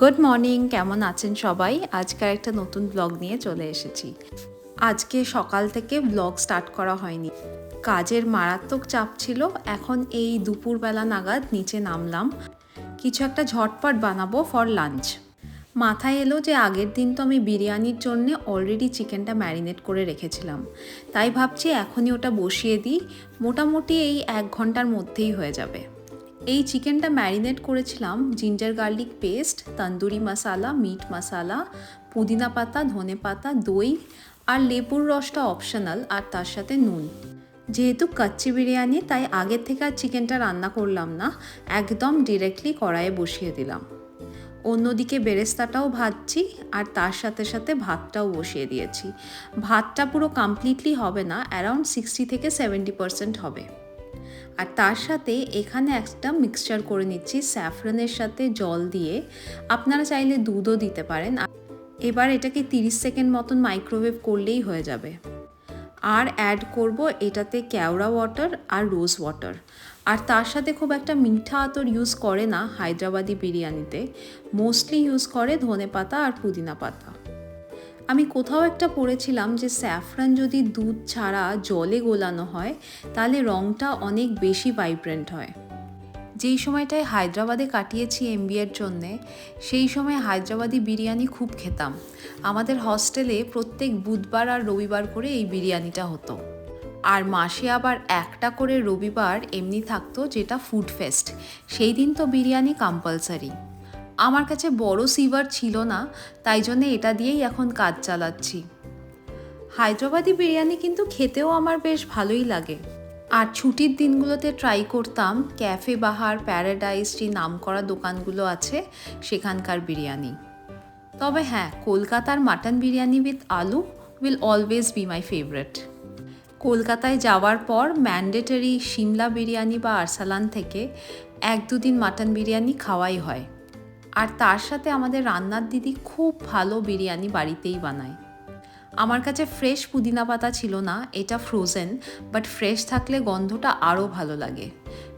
Good morning কেমন আছেন সবাই? আজকের একটা নতুন ব্লগ নিয়ে চলে এসেছি। আজকে সকাল থেকে ব্লগ স্টার্ট করা হয়নি। কাজের মারাত্মক চাপ ছিল, এখন এই দুপুরবেলা নাগাদ নিচে নামলাম। কিছু একটা ঝটপট বানাবো ফর লাঞ্চ মাথায় এলো যে আগের দিন তো আমি বিরিয়ানির জন্য অলরেডি চিকেনটা ম্যারিনেট করে রেখেছিলাম। তাই ভাবছি এখনই ওটা বসিয়ে দিই। মোটামুটি এই এক ঘণ্টার মধ্যেই হয়ে যাবে। এই চিকেনটা ম্যারিনেট করেছিলাম ginger garlic paste, tandoori masala, meat masala, পুদিনা পাতা, ধনে পাতা, দই আর লেবুর রসটা অপশনাল আর তার সাথে নুন। যেহেতু কাচ্চি বিরিয়ানি, তাই আগের থেকে আর চিকেনটা রান্না করলাম না, একদম ডিরেক্টলি কড়াইয়ে বসিয়ে দিলাম। অন্যদিকে বেরেস্তাটাও ভাজছি আর তার সাথে সাথে ভাতটাও বসিয়ে দিয়েছি। ভাতটা পুরো কমপ্লিটলি হবে না অ্যারাউন্ড সিক্সটি থেকে সেভেন্টি পার্সেন্ট হবে। আর তার সাথে এখানে একটা মিক্সচার করে নিচ্ছি স্যাফরনের সাথে জল দিয়ে। আপনারা চাইলে দুধও দিতে পারেন। এবার এটাকে 30 সেকেন্ড মতন মাইক্রোওয়েভ করলেই হয়ে যাবে। আর অ্যাড করব এটাতে কেওড়া ওয়াটার আর রোজ ওয়াটার আর তার সাথে খুব একটা মিঠা আতর ইউজ করে না, হায়দ্রাবাদি বিরিয়ানিতে। মোস্টলি ইউজ করে ধনে পাতা আর পুদিনা পাতা। আমি কোথাও একটা পড়েছিলাম যে স্যাফরান যদি দুধ ছাড়া জলে গোলানো হয়, তাহলে রঙটা অনেক বেশি ভাইব্রেন্ট হয়। যেই সময়টায় হায়দ্রাবাদে কাটিয়েছি এম এমবিএর জন্যে, সেই সময় হায়দ্রাবাদি বিরিয়ানি খুব খেতাম। আমাদের হস্টেলে প্রত্যেক বুধবার আর রবিবার করে এই বিরিয়ানিটা হতো। আর মাসে আবার একটা করে রবিবার এমনি থাকতো যেটা ফুড ফেস্ট সেই দিন তো বিরিয়ানি কম্পালসারি আমার কাছে বড় সিভার ছিল না, তাই জন্য এটা দিয়েই এখন কাজ চালাচ্ছি। হায়দ্রাবাদি বিরিয়ানি কিন্তু খেতেও আমার বেশ ভালোই লাগে। আর ছুটির দিনগুলোতে ট্রাই করতাম ক্যাফে বাহার প্যারাডাইস যে নাম করা দোকানগুলো আছে, সেখানকার বিরিয়ানি। তবে হ্যাঁ কলকাতার mutton biryani with aloo will always be my favourite কলকাতায় যাওয়ার পর ম্যান্ডেটারি সিমলা বিরিয়ানি বা আরসালান থেকে এক দুদিন মাটন বিরিয়ানি খাওয়াই হয়। আর তার সাথে আমাদের রান্নার দিদি খুব ভালো বিরিয়ানি বাড়িতেই বানায়। আমার কাছে ফ্রেশ পুদিনা পাতা ছিল না, এটা ফ্রোজেন বাট ফ্রেশ থাকলে গন্ধটা আরও ভালো লাগে।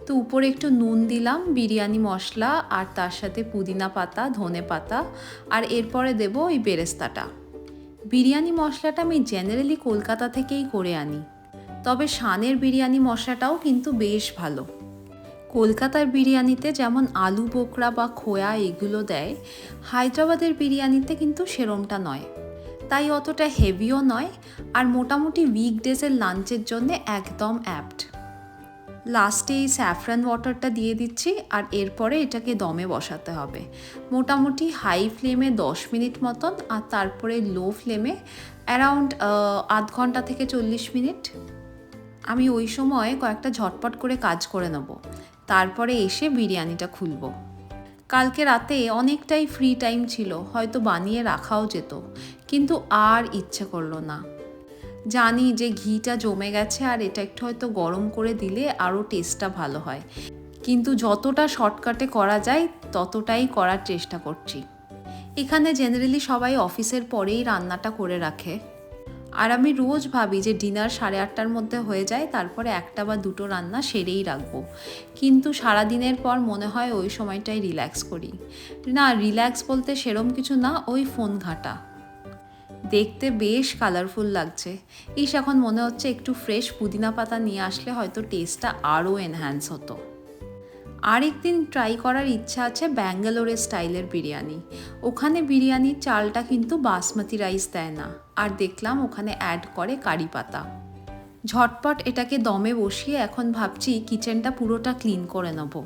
তো উপরে একটু নুন দিলাম, বিরিয়ানি মশলা আর তার সাথে পুদিনা পাতা, ধনে পাতা, আর এরপরে দেবো ওই বেরেস্তাটা। বিরিয়ানি মশলাটা আমি জেনারেলি কলকাতা থেকেই করে আনি। তবে শানের বিরিয়ানি মশলাটাও কিন্তু বেশ ভালো। কলকাতার বিরিয়ানিতে যেমন আলু বোকরা বা খোয়া এগুলো দেয়, হায়দ্রাবাদের বিরিয়ানিতে কিন্তু সেরমটা নয়। তাই অতটা হেভিও নয় আর মোটামুটি উইকডেজের লাঞ্চের জন্য একদম অ্যাপ্ট লাস্টে এই স্যাফরান ওয়াটারটা দিয়ে দিচ্ছি আর এরপরে এটাকে দমে বসাতে হবে। মোটামুটি হাই ফ্লেমে দশ মিনিট মতন আর তারপরে লো ফ্লেমে অ্যারাউন্ড আধ ঘণ্টা থেকে চল্লিশ মিনিট। আমি ওই সময় কয়েকটা ঝটপট করে কাজ করে নেব। তারপরে এসে বিরিয়ানিটা খুলব। কালকে রাতে অনেকটাই ফ্রি টাইম ছিল, হয়তো বানিয়ে রাখাও যেত, কিন্তু আর ইচ্ছে করল না। জানি যে ঘিটা জমে গেছে আর এটা একটু হয়তো গরম করে দিলে আরও টেস্টটা ভালো হয়। কিন্তু যতটা শর্টকাটে করা যায়, ততটাই করার চেষ্টা করছি। এখানে জেনারেলি সবাই অফিসের পরেই রান্নাটা করে রাখে। আর আমি রোজ ভাবি যে ডিনার সাড়ে আটটার মধ্যে হয়ে যায়, তারপরে একটা বা দুটো রান্না সেরেই রাখব। কিন্তু সারা দিনের পর মনে হয় ওই সময়টাই রিল্যাক্স করি। না, রিল্যাক্স বলতে সেরম কিছু না, ওই ফোন ঘাটা। দেখতে বেশ কালারফুল লাগছে। ইস, এখন মনে হচ্ছে একটু ফ্রেশ পুদিনা পাতা নিয়ে আসলে হয়তো টেস্টটা আরও এনহ্যান্স হতো। আরেকদিন ট্রাই করার ইচ্ছা আছে ব্যাঙ্গালোরের স্টাইলের বিরিয়ানি। ওখানে বিরিয়ানির চালটা কিন্তু বাসমতি রাইস দেয় না। আর দেখলাম ওখানে অ্যাড করে কারি পাতা। ঝটপট এটাকে দমে বসিয়ে এখন ভাবছি কিচেনটা পুরোটা ক্লিন করে নেব।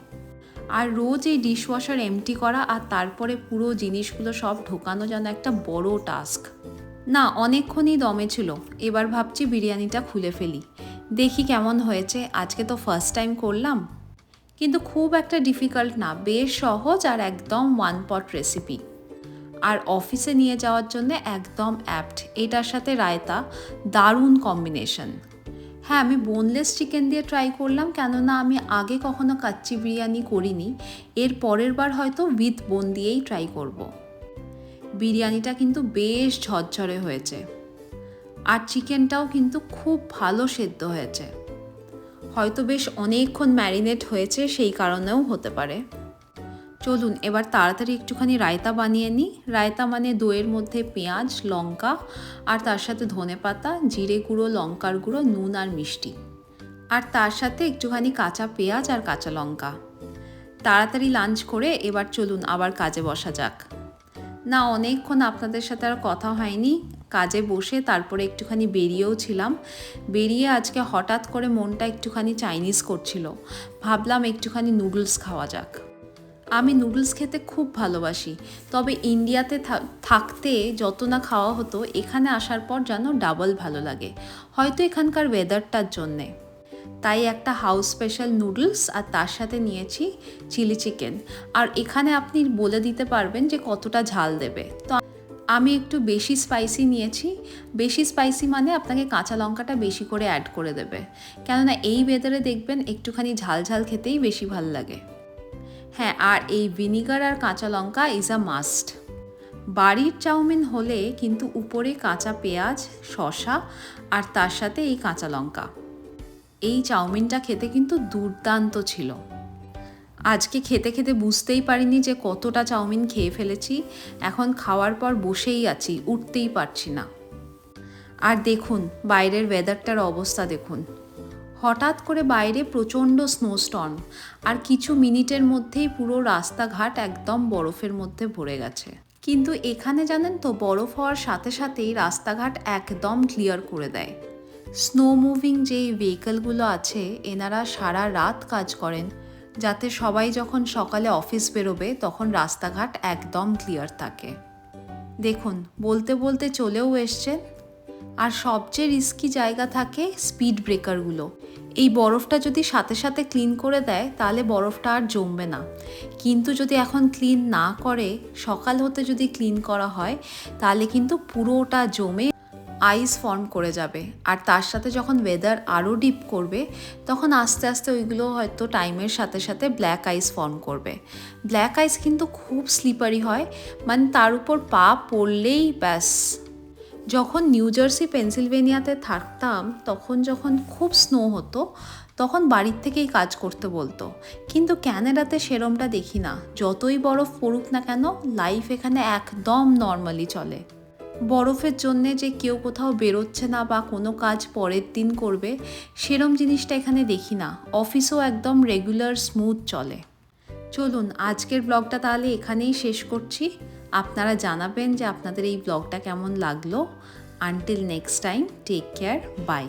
আর রোজ এই ডিশওয়াশার এমটি করা আর তারপরে পুরো জিনিসগুলো সব ঢোকানো যেন একটা বড় টাস্ক না, অনেকক্ষণই দমে ছিল। এবার ভাবছি বিরিয়ানিটা খুলে ফেলি। দেখি কেমন হয়েছে। আজকে তো ফার্স্ট টাইম করলাম। কিন্তু খুব একটা ডিফিকাল্ট না বেশ সহজ আর একদম ওয়ান পট রেসিপি আর অফিসে নিয়ে যাওয়ার জন্য একদম অ্যাপ্ট এটার সাথে রায়তা, দারুণ কম্বিনেশন হ্যাঁ আমি বোনলেস চিকেন দিয়ে ট্রাই করলাম, কেননা আমি আগে কখনো কাচ্চি বিরিয়ানি করিনি। এর পরের বার হয়তো উইথ বোন দিয়েই ট্রাই করব। বিরিয়ানিটা কিন্তু বেশ ঝরঝরে হয়েছে। আর চিকেনটাও কিন্তু খুব ভালো সেদ্ধ হয়েছে। হয়তো বেশ অনেকক্ষণ ম্যারিনেট হয়েছে, সেই কারণেও হতে পারে। চলুন, এবার তাড়াতাড়ি একটুখানি রায়তা বানিয়ে নিই। রায়তা মানে দইয়ের মধ্যে পেঁয়াজ, লঙ্কা আর তার সাথে ধনে পাতা জিরে গুঁড়ো, লঙ্কার গুঁড়ো, নুন আর মিষ্টি। আর তার সাথে একটুখানি কাঁচা পেঁয়াজ আর কাঁচা লঙ্কা। তাড়াতাড়ি লাঞ্চ করে এবার চলুন আবার কাজে বসা যাক। না, অনেকক্ষণ আপনাদের সাথে আর কথা হয়নি। কাজে বসে তারপরে একটুখানি বেরিয়েও ছিলাম। বেরিয়ে আজকে হঠাৎ করে মনটা একটুখানি চাইনিজ করছিল। ভাবলাম একটুখানি নুডলস খাওয়া যাক। আমি নুডলস খেতে খুব ভালোবাসি। তবে ইন্ডিয়াতে থাকতে যত না খাওয়া হতো, এখানে আসার পর যেন ডাবল ভালো লাগে। হয়তো এখানকার ওয়েদারটার জন্যে। তাই একটা হাউস স্পেশাল নুডলস আর তার সাথে নিয়েছি চিলি চিকেন। আর এখানে আপনি বলে দিতে পারবেন যে কতটা ঝাল দেবে। তো আমি একটু বেশি স্পাইসি নিয়েছি। বেশি স্পাইসি মানে আপনাকে কাঁচা লঙ্কাটা বেশি করে অ্যাড করে দেবে। কেননা এই ওয়েদারে দেখবেন একটুখানি ঝাল ঝাল খেতেই বেশি ভালো লাগে। হ্যাঁ আর এই ভিনিগার আর কাঁচা লঙ্কা ইজ আ মাস্ট বাড়ির চাউমিন হলে কিন্তু উপরে কাঁচা পেঁয়াজ, শসা আর তার সাথে এই কাঁচা লঙ্কা। এই চাউমিনটা খেতে কিন্তু দুর্দান্ত ছিল। আজকে খেতে খেতে বুঝতেই পারিনি যে কতটা চাউমিন খেয়ে ফেলেছি। এখন খাওয়ার পর বসেই আছি, উঠতেই পারছি না। আর দেখুন, বাইরের ওয়েদারটার অবস্থা দেখুন। হঠাৎ করে বাইরে প্রচণ্ড স্নোস্টর্ম আর কিছু মিনিটের মধ্যেই পুরো রাস্তাঘাট একদম বরফের মধ্যে ভরে গেছে। কিন্তু এখানে জানেন তো, বরফ হওয়ার সাথে সাথেই রাস্তাঘাট একদম ক্লিয়ার করে দেয়। স্নো মুভিং যেই ভেহিকলগুলো আছে, এনারা সারা রাত কাজ করেন। যাতে সবাই যখন সকালে অফিস বেরোবে, তখন রাস্তাঘাট একদম ক্লিয়ার থাকে। দেখুন, বলতে বলতে চলেও এসছেন। আর সবচেয়ে রিস্কি জায়গা থাকে স্পিড ব্রেকারগুলো এই বরফটা যদি সাথে সাথে ক্লিন করে দেয়, তাহলে বরফটা আর জমবে না। কিন্তু যদি এখন ক্লিন না করে, সকাল হতে যদি ক্লিন করা হয়, তাহলে কিন্তু পুরোটা জমে আইস ফর্ম করে যাবে। আর তার সাথে যখন ওয়েদার আরও ডিপ করবে, তখন আস্তে আস্তে ওইগুলো হয়তো টাইমের সাথে সাথে ব্ল্যাক আইস ফর্ম করবে। ব্ল্যাক আইস কিন্তু খুব স্লিপারি হয় মানে তার উপর পা পড়লেই ব্যাস। যখন নিউ জার্সি পেনসিলভেনিয়াতে থাকতাম, তখন যখন খুব স্নো হতো, তখন বাড়ির থেকেই কাজ করতে বলতো। কিন্তু ক্যানাডাতে সেরমটা দেখি না। যতই বরফ পড়ুক না কেন লাইফ এখানে একদম নর্মালি চলে। বরফের জন্যে যে কেউ কোথাও বেরোচ্ছে না বা কোনো কাজ পরের দিন করবে, সেরম জিনিসটা এখানে দেখি না। অফিসও একদম রেগুলার স্মুথ চলে। চলুন, আজকের ব্লগটা তাহলে এখানেই শেষ করছি। আপনারা জানাবেন যে আপনাদের এই ব্লগটা কেমন লাগল। Until next time take care bye